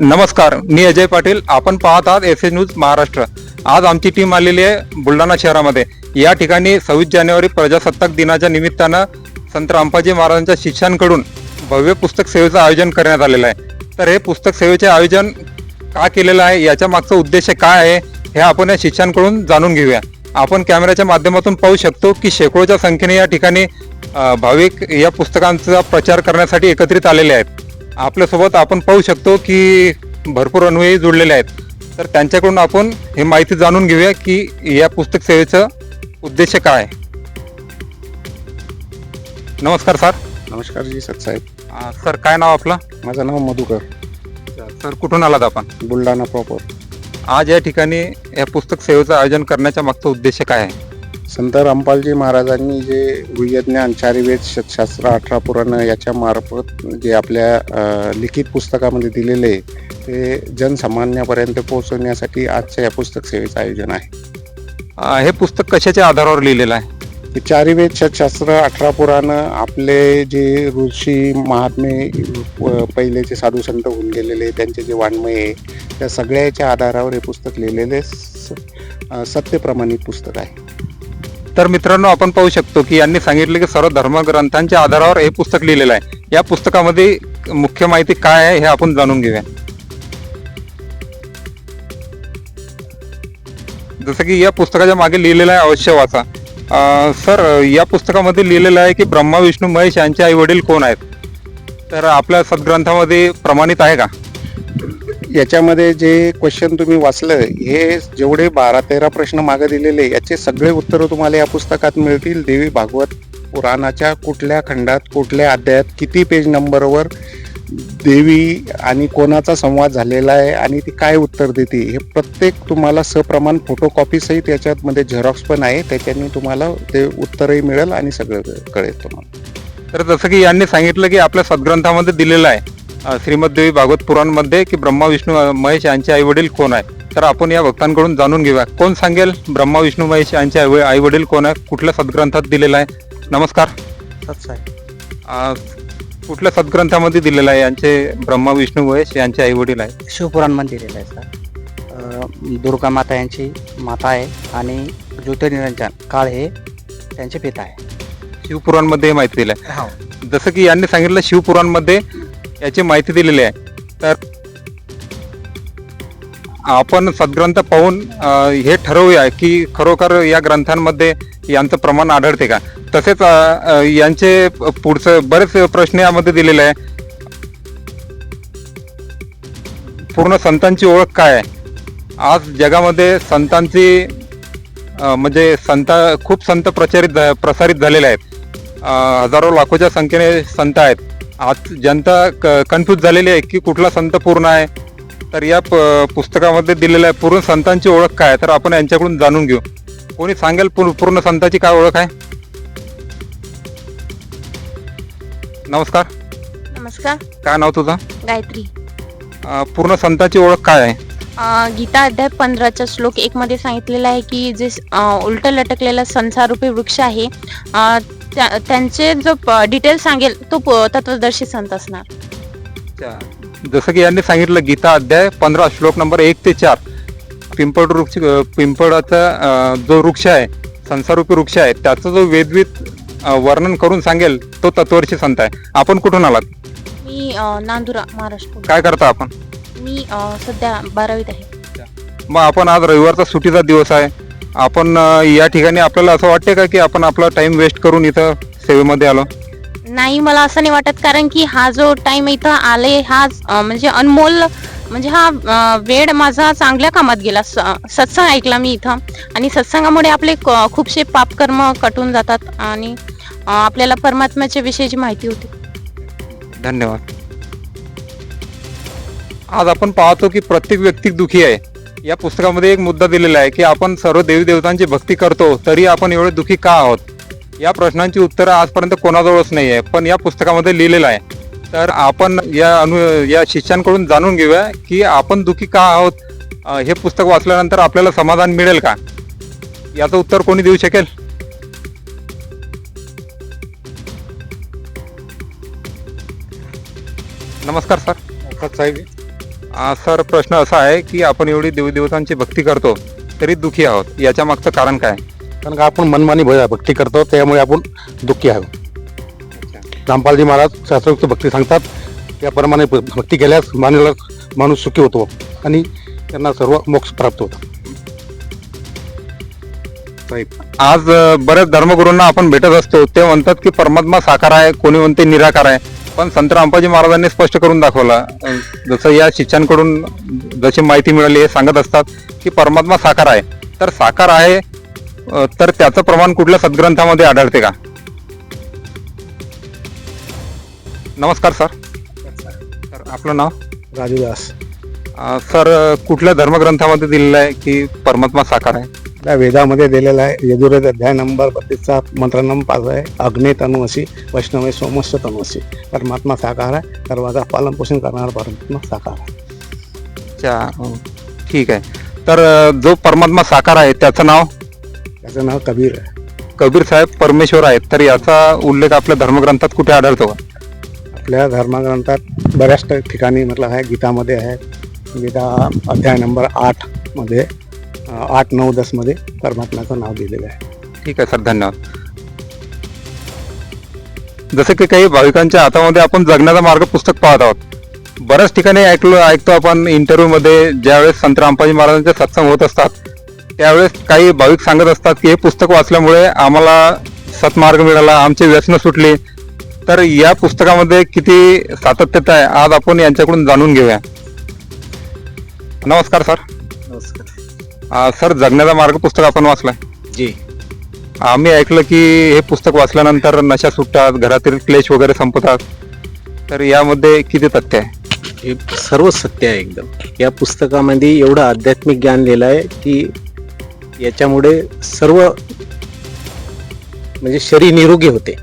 नमस्कार मी अजय पाटील. आपण पाहत आहात एस न्यूज महाराष्ट्र. आज आमची टीम आलेली आहे बुलढाणा शहरामध्ये. या ठिकाणी सव्वीस जानेवारी प्रजासत्ताक दिनाच्या निमित्तानं संत रामपाजी महाराजांच्या शिष्यांकडून भव्य पुस्तक सेवेचं आयोजन करण्यात आलेलं आहे. तर हे पुस्तक सेवेचे आयोजन का केलेलं आहे? याच्या मागचा उद्देश काय आहे? हे आपण या शिष्यांकडून जाणून घेऊया. आपण कॅमेऱ्याच्या माध्यमातून पाहू शकतो की शेकडोच्या संख्येने या ठिकाणी भाविक या पुस्तकांचा प्रचार करण्यासाठी एकत्रित आलेले आहेत. आपल्यासोबत आपण पाहू शकतो की भरपूर अनुयायी जुळलेले आहेत. तर त्यांच्याकडून आपण हे माहिती जाणून घेऊया की या पुस्तक सेवेचं उद्देश काय? आहे नमस्कार सर. नमस्कार जी सतसाहेब अ, सर काय नाव आपलं? माझं नाव मधुकर. सर कुठून आलात आपण? बुलढाणा प्रॉपर. आज या ठिकाणी या पुस्तक सेवेचं आयोजन करण्याचा मागचा उद्देश काय आहे? संत रामपालजी महाराजांनी जे गुह्यज्ञान चारिवेद शतशास्त्र अठरा पुराण याच्या मार्फत जे आपल्या लिखित पुस्तकामध्ये दिलेले आहे, ते जनसामान्यापर्यंत पोहोचवण्यासाठी आजच्या या पुस्तक सेवेचं आयोजन आहे. हे पुस्तक कशाच्या आधारावर लिहिलेलं आहे? चारिवेद शतशास्त्र अठरा पुराण आपले जे ऋषी महात्मे पहिलेचे साधू संत होऊन गेलेले त्यांचे जे वाङ्मय आहे त्या सगळ्याच्या आधारावर हे पुस्तक लिहिलेले सत्यप्रमाणित पुस्तक आहे. तर मित्रांनो आपण पाहू शकतो की यांनी सांगितले की सर्व धर्मग्रंथांच्या आधारावर हे पुस्तक लिहिलेलं आहे. या पुस्तकामध्ये मुख्य माहिती काय आहे हे आपण जाणून घेऊया. जसं की या पुस्तकाच्या मागे लिहिलेलं आहे अवश्य वाचा. सर या पुस्तकामध्ये लिहिलेलं आहे की ब्रह्मा विष्णू महेश यांचे आई वडील कोण आहेत? तर आपल्या सद्ग्रंथामध्ये प्रमाणित आहे का? याच्यामध्ये जे क्वेश्चन तुम्ही वाचलं हे जेवढे बारा तेरा प्रश्न मागे दिलेले याचे सगळे उत्तरं तुम्हाला या पुस्तकात मिळतील. देवी भागवत पुराणाच्या कुठल्या खंडात कुठल्या अध्यायात किती पेज नंबरवर देवी आणि कोणाचा संवाद झालेला आहे आणि ती काय उत्तर देते हे प्रत्येक तुम्हाला सप्रमाण फोटोकॉपी सहित याच्यामध्ये झेरॉक्स पण आहे. त्याच्याने तुम्हाला ते उत्तरही मिळेल आणि सगळं कळेल तुम्हाला. तर जसं की यांनी सांगितलं की आपल्या सद्ग्रंथामध्ये दिलेलं आहे. अं, श्रीमद देवी भागवत पुराणमध्ये की ब्रह्मा विष्णू महेश यांचे आई वडील कोण आहे? तर आपण या भक्तांकडून जाणून घेऊया. कोण सांगेल? ब्रह्मा विष्णू महेश यांचे आई वडील कोण आहे? कुठल्या सद्ग्रंथात दिलेलं आहे? नमस्कार. कुठल्या सद्ग्रंथामध्ये दिलेलं आहे यांचे ब्रह्मा विष्णू महेश यांचे आई वडील आहे? शिवपुराणमध्ये दिलेलं आहे सर. दुर्गा माता यांची माता आहे आणि ज्योतिर्निरंजन काळ हे त्यांचे पिता आहे. शिवपुराणमध्ये हे माहिती दिलं आहे जसं की यांनी सांगितलं शिवपुराणमध्ये याची माहिती दिलेली आहे. तर आपण सद्ग्रंथ पाहून हे ठरवूया की खरोखर या ग्रंथांमध्ये यांचं प्रमाण आढळते का? तसेच यांचे पुढचं बरेच प्रश्न यामध्ये दिलेले आहे. पूर्ण संतांची ओळख काय आहे? आज जगामध्ये संतांची म्हणजे संत खूप संत प्रचारित प्रसारित झालेले आहेत. हजारो लाखोच्या संख्येने संत आहेत. आज जनता कन्फ्यूज झालेली आहे की कुठला संत पूर्ण आहे. तर या प- पुस्तकामध्ये दिलेलं आहे पूर्ण संतांची ओळख काय आहे? तर आपण यांच्याकडून जाणून घेऊ. कोणी सांगेल पूर्ण पूर्ण संतांची काय ओळख आहे? नमस्कार. नमस्कार. काय नाव तुझं? गायत्री. अं, पूर्ण संतांची ओळख काय आहे? अ, गीता अध्याय पंधराचा श्लोक एक मध्ये सांगितलेला आहे की जे उलट लटकलेला संसारूपी वृक्ष आहे अ, त्या- त्यांचे जो डिटेल सांगेल तो प- तत्वदर्शी संत असणार. जसं की यांनी सांगितलं गीता अध्याय पंधरा श्लोक नंबर एक ते चार. पिंपळ वृक्ष पिंपळाचा अं, जो वृक्ष आहे संसारूपी वृक्ष आहे त्याचं जो वेदवित अं, वर्णन करून सांगेल तो तत्वर्षी संत आहे. आपण कुठून आलात? मी अ, नांदुरा महाराष्ट्र. काय करता आपण? मी अ, सध्या बारावीत आहे. मग आपण आज रविवारचा सुट्टीचा दिवस आहे. आपण या ठिकाणी आपल्याला असं वाटते का की आपण आपला टाइम वेस्ट करून इथं सेवेमध्ये आलो? नाही मला असं नाही वाटत. कारण की हा जो टाइम इथं आले हा म्हणजे अनमोल म्हणजे हा वेळ माझा चांगल्या कामात गेला. सत्संग ऐकला मी इथं. आणि सत्संगामुळे आपले खूपसे पापकर्म कटून जातात आणि आपल्याला परमात्म्याच्या विषयीची माहिती होते. धन्यवाद. आज आपण पाहतो की प्रत्येक व्यक्ती दुखी आहे. या पुस्तकामध्ये एक मुद्दा दिलेला आहे की आपण सर्व देवी देवतांची भक्ती करतो तरी आपण एवढे दुखी का आहोत? या प्रश्नांची उत्तरं आजपर्यंत कोणाजवळच नाही आहे पण या पुस्तकामध्ये लिहिलेलं आहे. तर आपण या अनु या शिष्यांकडून जाणून घेऊया की आपण दुखी का आहोत? हे पुस्तक वाचल्यानंतर आपल्याला समाधान मिळेल का? याचं उत्तर कोणी देऊ शकेल? नमस्कार सर. साहेब. सर प्रश्न असा आहे की आपण एवढी देवीदेवतांची भक्ती करतो तरी दुखी आहोत. याच्या मागचं कारण काय? कारण का आपण मनमानी भक्ती करतो त्यामुळे आपण दुःखी आहोत. रामपालजी महाराज शास्त्रोक्त भक्ती सांगतात त्याप्रमाणे भक्ती केल्यास मानला माणूस सुखी होतो आणि त्यांना सर्व मोक्ष प्राप्त होतो. आज बऱ्याच धर्मगुरूंना आपण भेटत असतो ते म्हणतात की परमात्मा साकार आहे कोणी म्हणते निराकार आहे. पण संत रामपाजी महाराजांनी स्पष्ट करून दाखवलं जसं या शिष्यांकडून जशी माहिती मिळाली हे सांगत असतात की परमात्मा साकार आहे. तर साकार आहे तर त्याचं प्रमाण कुठल्या सद्ग्रंथामध्ये आढळते का? नमस्कार सर. सर आपलं नाव? राजूदास सर कुठल्या धर्मग्रंथामध्ये दिलेलं आहे की परमात्मा साकार आहे? त्या वेदामध्ये दिलेला आहे. यजुर्वेद अध्याय नंबर बत्तीसचा मंत्र नंबर पाच आहे. अग्ने तनुवशी वैष्णवे सोमस्य तनुवशी परमात्मा साकार आहे. सर्वाचा पालन पोषण करणारा परमात्मा साकार आहे. अच्छा ठीक आहे. तर जो परमात्मा साकार आहे त्याचं नाव? त्याचं नाव कबीर आहे. कबीर साहेब परमेश्वर आहेत. तर याचा उल्लेख आपल्या धर्मग्रंथात कुठे आढळतो का? आपल्या धर्मग्रंथात बऱ्याच ठिकाणी म्हटलं आहे गीतामध्ये आहे. गीता अध्याय नंबर आठमध्ये अं, आठ नऊ दसमध्ये परमात्म्याचं नाव दिलेलं आहे. ठीक आहे सर धन्यवाद. जसं की काही भाविकांच्या हातामध्ये आपण जगण्याचा मार्ग पुस्तक पाहत आहोत. बऱ्याच ठिकाणी ऐकलो ऐकतो आपण इंटरव्ह्यूमध्ये ज्यावेळेस संत रामपाजी महाराजांचे सत्संग होत असतात त्यावेळेस काही भाविक सांगत असतात की हे पुस्तक वाचल्यामुळे आम्हाला सत्मार्ग मिळाला आमचे व्यसन सुटले. तर या पुस्तकामध्ये किती सातत्यता आहे आज आपण यांच्याकडून जाणून घेऊया. नमस्कार सर. अं, सर जगण्याचा मार्ग पुस्तक आपण वाचलंय. जी. आम्ही ऐकलं की हे पुस्तक वाचल्यानंतर नशा सुटतात घरातील क्लेश वगैरे संपतात. तर यामध्ये किती तथ्य आहे? हे सर्व सत्य आहे एकदम. या पुस्तकामध्ये एवढं आध्यात्मिक ज्ञान लिहिलं आहे की याच्यामुळे सर्व म्हणजे शरीर निरोगी होते.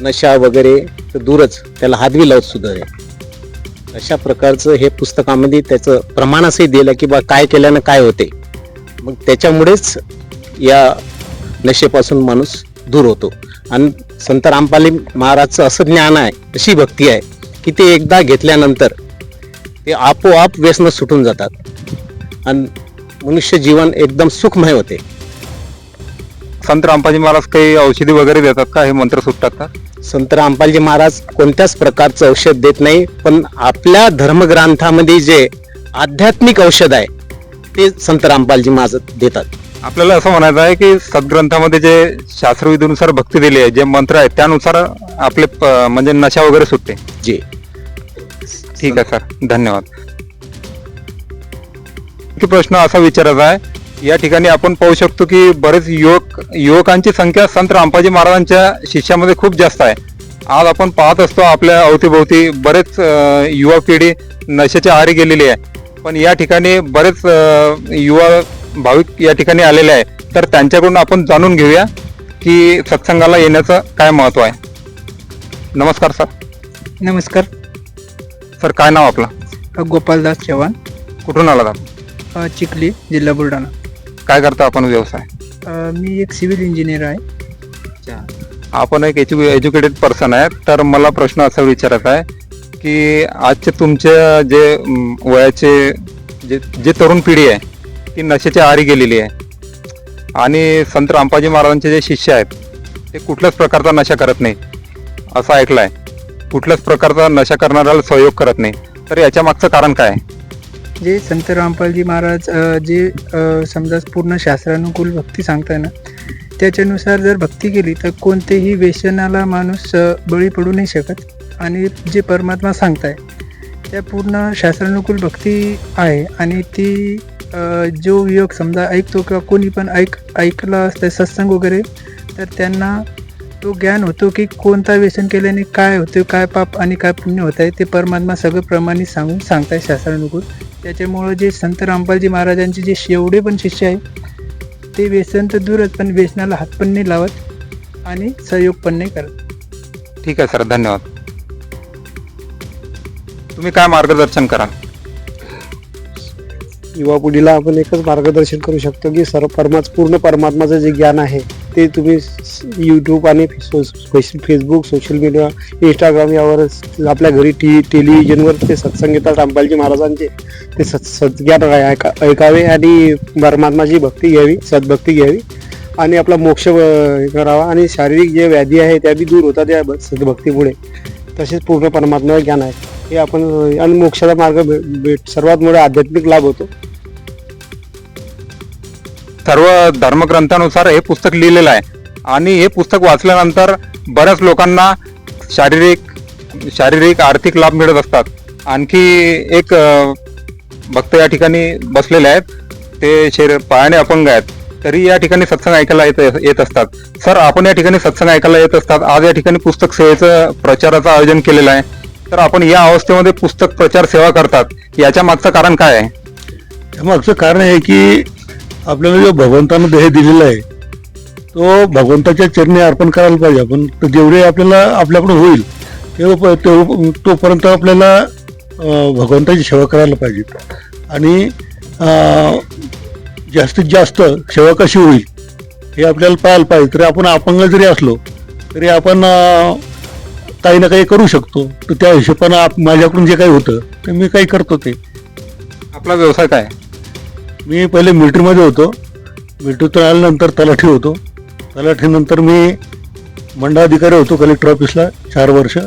नशा वगैरे तर दूरच त्याला हातवी लावत सुद्धा अशा प्रकारचं हे पुस्तकामध्ये त्याचं प्रमाण असंही दिलं की बा काय केल्यानं काय होते. मग त्याच्यामुळेच या नशेपासून माणूस दूर होतो. आणि संत रामपाली महाराजचं असं ज्ञान आहे अशी भक्ती आहे की ते एकदा घेतल्यानंतर ते आपोआप व्यसन सुटून जातात. आणि मनुष्य जीवन एकदम सुखमय होते. संत रामपाजी महाराज काही औषधी वगैरे देतात का? हे मंत्र सुटतात का? संत रामपालजी महाराज कोणत्याच प्रकारचं औषध देत नाही पण आपल्या धर्मग्रंथामध्ये जे आध्यात्मिक औषध आहे ते संत रामपालजी महाराज देतात. आपल्याला असं म्हणायचं आहे की सद्ग्रंथामध्ये जे शास्त्रविधीनुसार भक्ती दिली आहे जे मंत्र आहेत त्यानुसार आपले प- म्हणजे नशा वगैरे सुटते. जे. ठीक आहे सर. धन्यवाद. की प्रश्न असा विचारायचा आहे या ठिकाणी आपण पाहू शकतो की बरेच युवक युवकांची संख्या संत रामपाजी महाराजांच्या शिष्यामध्ये खूप जास्त आहे. आज आपण पाहत असतो आपल्या अवतीभोवती बरेच अं, युवा पिढी नशेच्या आहारी गेलेली आहे. पण या ठिकाणी बरेच युवा भाविक या ठिकाणी आलेले आहे तर त्यांच्याकडून आपण जाणून घेऊया की सत्संगाला येण्याचं काय महत्त्व आहे. नमस्कार सर. नमस्कार. सर काय नाव आपलं? गोपालदास चव्हाण. कुठून आलात आपण? अ, चिखली जिल्हा बुलढाणा. काय करता आपण व्यवसाय? अ, मी एक सिव्हिल इंजिनियर आहे. आपण एक एज्यु एज्युकेटेड पर्सन आहे. तर मला प्रश्न असा विचारायचा आहे की आजचे तुमच्या जे वयाचे जे जे तरुण पिढी आहे ती नशेच्या आरी गेलेली आहे. आणि संत रामपाजी महाराजांचे जे शिष्य आहेत ते कुठल्याच प्रकारचा नशा करत नाही असं ऐकलं आहे कुठल्याच प्रकारचा नशा करणाऱ्याला सहयोग करत नाही. तर याच्या मागचं कारण काय आहे? जे संत रामपालजी महाराज जे समजा पूर्ण शास्त्रानुकूल भक्ती सांगताय ना त्याच्यानुसार जर भक्ती केली तर कोणतेही व्यसनाला माणूस बळी पडू नाही शकत. आणि जे परमात्मा सांगताय त्या पूर्ण शास्त्रानुकूल भक्ती आहे आणि ती जो योग समजा ऐकतो किंवा कोणी पण ऐक ऐकला असतं सत्संग वगैरे तर त्यांना तो ज्ञान होतो की कोणता व्यसन केल्याने काय होते काय पाप आणि काय पुण्य होत आहे ते परमात्मा सगळं प्रमाणित सांगून सांगताय शास्त्रानुकूल. त्याच्यामुळं जे संत रामपालजी महाराजांचे जे एवढे पण शिष्य आहे ते व्यसन तर दूरच पण व्यसनाला हात पण नाही लावत आणि सहयोग पण नाही करत. ठीक आहे सर. धन्यवाद. तुम्ही काय मार्गदर्शन करा युवा पिढीला आपण एकच मार्गदर्शन करू शकतो की सर्व परमा पूर्ण परमात्माचं जे ज्ञान आहे ते तुम्ही यूट्यूब आणि फेसबुक सोशल मीडिया इंस्टाग्राम यावर आपल्या घरी टी टेलिव्हिजनवर ते सत्संग येतात. रामपालजी महाराजांचे ते सत् सत्ज्ञान ऐका ऐकावे आणि परमात्माची भक्ती घ्यावी सद्भक्ती घ्यावी आणि आपला मोक्ष करावा आणि शारीरिक जे व्याधी आहे त्या बी दूर होतात या सद्भक्तीमुळे. तसेच पूर्ण परमात्मा ज्ञान आहे. हे आपण आणि मोक्षाचा मार्ग भेट भेट सर्वात मोठा आध्यात्मिक लाभ होतो. सर्व धर्मग्रंथानुसार हे पुस्तक लिहिलेलं आहे. आणि हे पुस्तक वाचल्यानंतर बऱ्याच लोकांना शारीरिक शारीरिक आर्थिक लाभ मिळत असतात. आणखी एक भक्त या ठिकाणी बसलेले आहेत. ते शरीर पायाने अपंग आहेत. तरी या ठिकाणी सत्संग ऐकायला येत येत असतात. सर आपण या ठिकाणी सत्संग ऐकायला येत असतात. आज या ठिकाणी पुस्तक सेवेचं प्रचाराचं आयोजन केलेलं आहे. तर आपण या अवस्थेमध्ये पुस्तक प्रचार सेवा करतात. याच्या मागचं कारण काय आहे? त्यामागचं कारण आहे की आपल्याला जो भगवंतानं देह दिलेला आहे तो भगवंताच्या चरणी अर्पण करायला पाहिजे. आपण तर जेवढे आपल्याला आपल्याकडून होईल तेव्हा तोपर्यंत आपल्याला भगवंताची सेवा करायला पाहिजे. आणि जास्तीत जास्त सेवा कशी होईल हे आपल्याला पाहायला पाहिजे. तरी आपण अपंग जरी असलो तरी आपण काही ना काही करू शकतो. तर त्या हिशोबानं आप- माझ्याकडून जे काही होतं ते मी काही करतो ते. आपला व्यवसाय काय? मी पहिले मिलिटरीमध्ये होतो. मिलिटरीतून आल्यानंतर तलाठी होतो. तलाठीनंतर मी मंडळाधिकारी होतो कलेक्टर ऑफिसला चार वर्ष.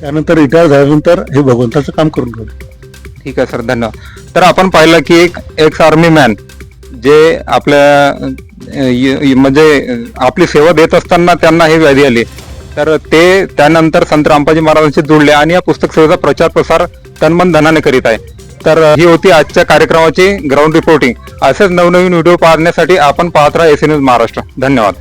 त्यानंतर रिटायर झाल्यानंतर हे भगवंताचं काम करून ठेवलं ठीक आहे सर. धन्यवाद. तर आपण पाहिलं की एक एक्स आर्मी मॅन जे आपल्या म्हणजे आपली सेवा देत असताना त्यांना हे व्याधी आली. तर ते त्यानंतर संत रामपाजी महाराजांशी जुळले आणि या पुस्तक सेवेचा प्रचार प्रसार तनमन धनाने करीत आहे. तर ही होती आजच्या कार्यक्रमाची ग्राउंड रिपोर्टिंग असेच नवनवीन व्हिडिओ पाहण्यासाठी आपण पाहत राहा एस महाराष्ट्र. धन्यवाद.